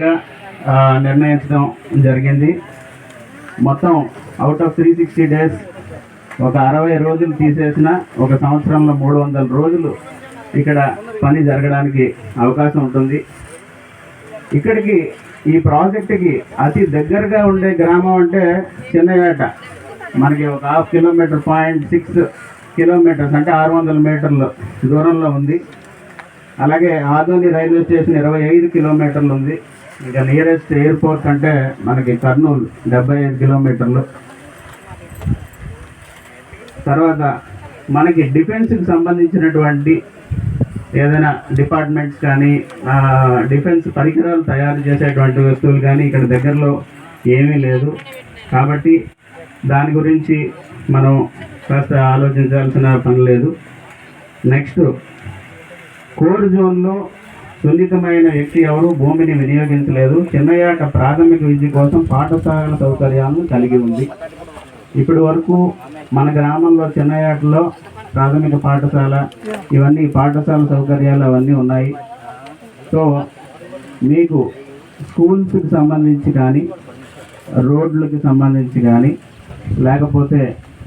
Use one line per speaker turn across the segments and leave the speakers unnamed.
భాగంగా నిర్ణయించడం జరిగింది. మొత్తం out of three sixty days ఒక అరవై రోజులు తీసేసిన ఒక సంవత్సరంలో మూడు వందల రోజులు ఇక్కడ పని జరగడానికి అవకాశం ఉంటుంది. ఇక్కడికి ఈ ప్రాజెక్టుకి అతి దగ్గరగా ఉండే గ్రామం అంటే చిన్నవేట. మనకి ఒక half kilometre point six kilometres అంటే ఆరు వందల మీటర్ల దూరంలో ఉంది. అలాగే ఆదోని రైల్వే స్టేషన్ ఇరవై ఐదు కిలోమీటర్లు ఉంది. ఇంకా నియరెస్ట్ ఎయిర్పోర్ట్ అంటే మనకి కర్నూలు డెబ్బై ఐదు కిలోమీటర్లు. తర్వాత మనకి డిఫెన్స్కి సంబంధించినటువంటి ఏదైనా డిపార్ట్మెంట్స్ కానీ డిఫెన్స్ పరికరాలు తయారు చేసేటువంటి వస్తువులు కానీ ఇక్కడ దగ్గరలో ఏమీ లేదు. కాబట్టి దాని గురించి మనం కాస్త ఆలోచించాల్సిన పని లేదు. నెక్స్ట్ కోర్ జోన్లో సున్నితమైన వ్యక్తి ఎవరు భూమిని వినియోగించలేదు. చిన్నయాట ప్రాథమిక విద్య కోసం పాఠశాల సౌకర్యాలను కలిగి ఉంది. ఇప్పటి వరకు మన గ్రామంలో చిన్నయాటలో ప్రాథమిక పాఠశాల ఇవన్నీ పాఠశాల సౌకర్యాలు అవన్నీ ఉన్నాయి. సో మీకు స్కూల్స్కి సంబంధించి కానీ రోడ్లకి సంబంధించి కానీ లేకపోతే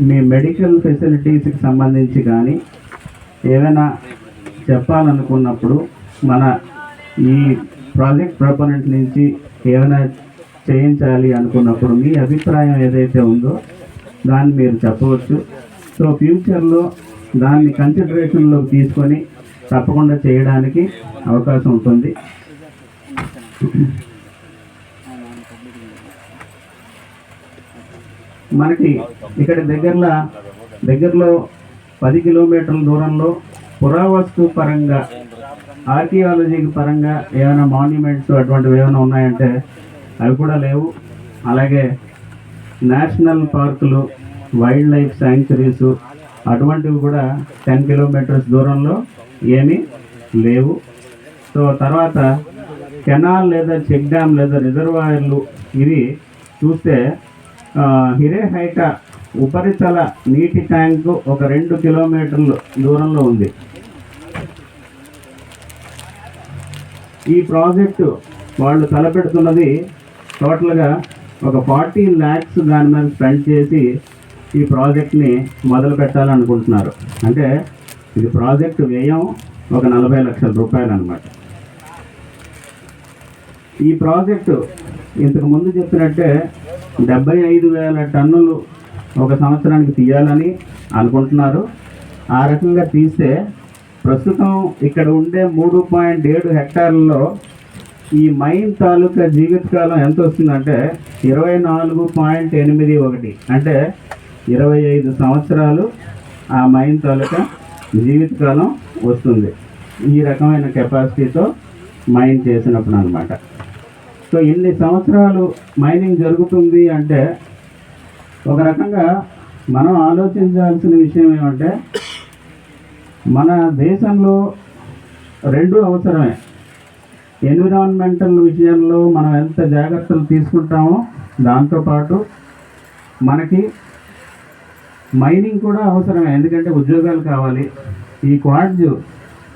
మీ మెడికల్ ఫెసిలిటీస్కి సంబంధించి కానీ ఏమైనా చెప్పాలనుకున్నప్పుడు మన ఈ ప్రాజెక్ట్ ప్రొపనెంట్ నుంచి ఏమైనా చేయించాలి అనుకున్నప్పుడు మీ అభిప్రాయం ఏదైతే ఉందో దాన్ని మీరు చెప్పవచ్చు. సో ఫ్యూచర్లో దాన్ని కన్సిడరేషన్లోకి తీసుకొని తప్పకుండా చేయడానికి అవకాశం ఉంటుంది. మనకి ఇక్కడ దగ్గరలో దగ్గరలో పది కిలోమీటర్ల దూరంలో పురావస్తు పరంగా ఆర్కియాలజీకి పరంగా ఏమైనా మాన్యుమెంట్స్ అటువంటివి ఏమైనా ఉన్నాయంటే అవి కూడా లేవు. అలాగే నేషనల్ పార్కులు వైల్డ్ లైఫ్ శాంక్చురీస్ అటువంటివి కూడా టెన్ కిలోమీటర్స్ దూరంలో ఏమీ లేవు. సో తర్వాత కెనాల్ లేదా చెక్ డ్యామ్ లేదా రిజర్వాయర్లు ఇవి చూస్తే హిరే హిరేహైట ఉపరితల నీటి ట్యాంకు ఒక రెండు కిలోమీటర్లు దూరంలో ఉంది. ఈ ప్రాజెక్టు వాళ్ళు తలపెడుతున్నది టోటల్గా ఒక ఫార్టీ ల్యాక్స్ దాని మీద స్పెండ్ చేసి ఈ ప్రాజెక్ట్ని మొదలు పెట్టాలనుకుంటున్నారు. అంటే ఇది ప్రాజెక్ట్ వ్యయం ఒక నలభై లక్షల రూపాయలు అనమాట ఈ ప్రాజెక్టు ఇంతకు ముందు చెప్పినట్టే డెబ్బై ఐదు వేల టన్నులు ఒక సంవత్సరానికి తీయాలని అనుకుంటున్నారు. ఆ రకంగా తీస్తే ప్రస్తుతం ఇక్కడ ఉండే మూడు పాయింట్ ఏడు హెక్టార్లలో ఈ మైన్ తాలూకా జీవితకాలం ఎంత వస్తుందంటే ఇరవై నాలుగు పాయింట్ ఎనిమిది ఒకటి. అంటే ఇరవై ఐదు సంవత్సరాలు ఆ మైన్ తాలూకా జీవితకాలం వస్తుంది. ఈ రకమైన కెపాసిటీతో మైన్ చేసినప్పుడు అనమాట సో ఇన్ని సంవత్సరాలు మైనింగ్ జరుగుతుంది అంటే ఒక రకంగా మనం ఆలోచించాల్సిన విషయం ఏమంటే మన దేశంలో రెండు అవసరమే. ఎన్విరాన్మెంటల్ విషయంలో మనం ఎంత జాగ్రత్తలు తీసుకుంటామో దాంతోపాటు మనకి మైనింగ్ కూడా అవసరమే. ఎందుకంటే ఉద్యోగాలు కావాలి. ఈ క్వాడ్జ్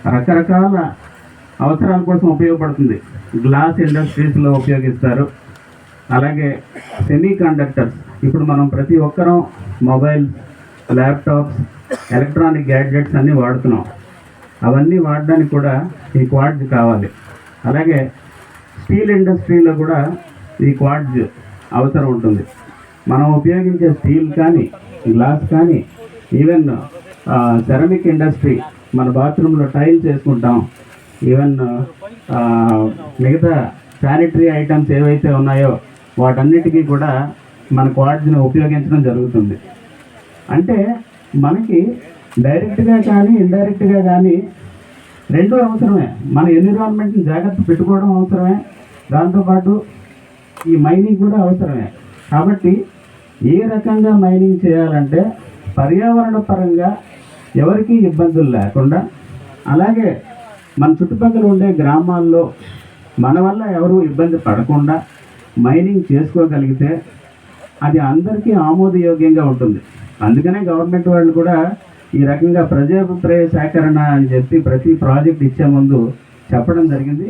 రకరకాల అవసరాల కోసం ఉపయోగపడుతుంది. గ్లాస్ ఇండస్ట్రీస్లో ఉపయోగిస్తారు. అలాగే సెమీ కండక్టర్స్ ఇప్పుడు మనం ప్రతి ఒక్కరం మొబైల్స్ ల్యాప్టాప్స్ ఎలక్ట్రానిక్ గ్యాడ్జెట్స్ అన్నీ వాడుతున్నాం. అవన్నీ వాడడానికి కూడా ఈ క్వాడ్జ్ కావాలి. అలాగే స్టీల్ ఇండస్ట్రీలో కూడా ఈ క్వాడ్జ్ అవసరం ఉంటుంది. మనం ఉపయోగించే స్టీల్ కానీ గ్లాస్ కానీ ఈవెన్ సెరమిక్ ఇండస్ట్రీ మన బాత్రూంలో టైల్స్ వేసుకుంటాం ఈవెన్ మిగతా శానిటరీ ఐటమ్స్ ఏవైతే ఉన్నాయో వాటన్నిటికీ కూడా మన క్వాడ్జ్ని ఉపయోగించడం జరుగుతుంది. అంటే మనకి డైరెక్ట్గా కానీ ఇండైరెక్ట్గా కానీ రెండూ అవసరమే. మన ఎన్విరాన్మెంట్ని జాగ్రత్త పెట్టుకోవడం అవసరమే. దాంతోపాటు ఈ మైనింగ్ కూడా అవసరమే. కాబట్టి ఏ రకంగా మైనింగ్ చేయాలంటే పర్యావరణ పరంగా ఎవరికీ ఇబ్బందులు లేకుండా అలాగే మన చుట్టుపక్కల ఉండే గ్రామాల్లో మన వల్ల ఎవరు ఇబ్బంది పడకుండా మైనింగ్ చేసుకోగలిగితే అది అందరికీ ఆమోదయోగ్యంగా ఉంటుంది. అందుకనే గవర్నమెంట్ వాళ్ళు కూడా ఈ రకంగా ప్రజాభిప్రాయ సేకరణ అని చెప్పి ప్రతి ప్రాజెక్ట్ ఇచ్చే ముందు చెప్పడం జరిగింది.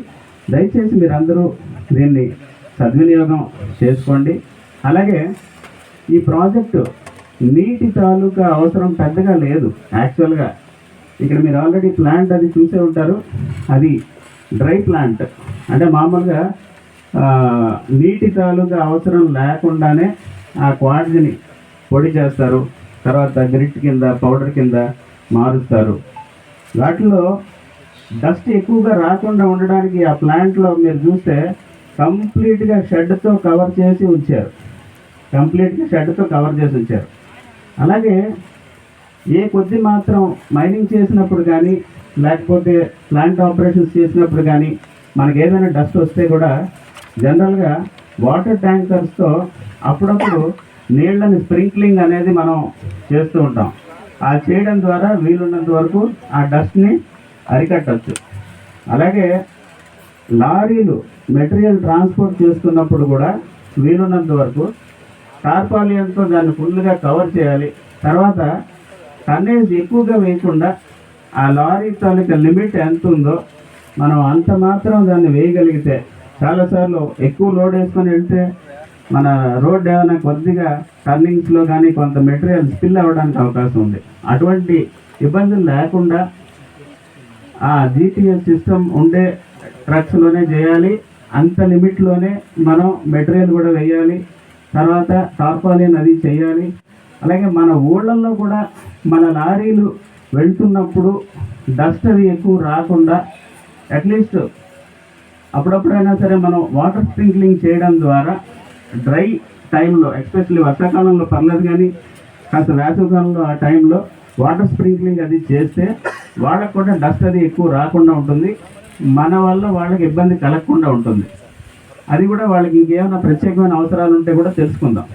దయచేసి మీరందరూ దీన్ని సద్వినియోగం చేసుకోండి. అలాగే ఈ ప్రాజెక్టు నీటి తాలూకా అవసరం పెద్దగా లేదు యాక్చువల్గా. ఇక్కడ మీరు ఆల్రెడీ ప్లాంట్ అది చూసే ఉంటారు. అది డ్రై ప్లాంట్. అంటే మామూలుగా నీటి తాలూకా అవసరం లేకుండానే ఆ క్వాడ్జిని పొడి చేస్తారు. తర్వాత గ్రిట్ కింద పౌడర్ కింద మారుస్తారు. వాటిలో డస్ట్ ఎక్కువగా రాకుండా ఉండడానికి ఆ ప్లాంట్లో మీరు చూస్తే కంప్లీట్గా షెడ్తో కవర్ చేసి ఉంచారు. కంప్లీట్గా షెడ్తో కవర్ చేసి ఉంచారు. అలాగే ఏ కొద్ది మాత్రం మైనింగ్ చేసినప్పుడు కానీ లేకపోతే ప్లాంట్ ఆపరేషన్స్ చేసినప్పుడు కానీ మనకి ఏదైనా డస్ట్ వస్తే కూడా జనరల్గా వాటర్ ట్యాంకర్స్తో అప్పుడప్పుడు నీళ్ళని స్ప్రింక్లింగ్ అనేది మనం చేస్తూ ఉంటాం. ఆ చేయడం ద్వారా వీలున్నంత వరకు ఆ డస్ట్ని అరికట్టచ్చు. అలాగే లారీలు మెటీరియల్ ట్రాన్స్పోర్ట్ చేస్తున్నప్పుడు కూడా వీలున్నంత వరకు టార్పాలియన్తో దాన్ని ఫుల్గా కవర్ చేయాలి. తర్వాత టన్నేజ్ ఎక్కువగా వేయకుండా ఆ లారీ తాలూకా లిమిట్ ఎంత ఉందో మనం అంత మాత్రం దాన్ని వేయగలిగితే చాలాసార్లు ఎక్కువ లోడ్ వేసుకొని వెళ్తే మన రోడ్ ఏమైనా కొద్దిగా టర్నింగ్స్లో కానీ కొంత మెటీరియల్ స్పిల్ అవ్వడానికి అవకాశం ఉంది. అటువంటి ఇబ్బందులు లేకుండా ఆ జీటీఎస్ సిస్టమ్ ఉండే ట్రక్స్లోనే చేయాలి. అంత లిమిట్లోనే మనం మెటీరియల్ కూడా వేయాలి. తర్వాత టార్పాలిన్ అది చేయాలి. అలాగే మన ఊళ్ళల్లో కూడా మన లారీలు వెళ్తున్నప్పుడు డస్ట్ అది ఎక్కువ రాకుండా అట్లీస్ట్ అప్పుడప్పుడైనా సరే మనం వాటర్ స్ప్రింక్లింగ్ చేయడం ద్వారా డ్రై టైంలో ఎస్పెషల్లీ వర్షాకాలంలో పర్లేదు కానీ కాస్త వేసవికాలంలో ఆ టైంలో వాటర్ స్ప్రింక్లింగ్ అది చేస్తే వాళ్ళకు కూడా డస్ట్ అది ఎక్కువ రాకుండా ఉంటుంది. మన వల్ల వాళ్ళకి ఇబ్బంది కలగకుండా ఉంటుంది. అది కూడా వాళ్ళకి ఇంకేమైనా ప్రత్యేకమైన అవసరాలు ఉంటే కూడా తెలుసుకుందాం.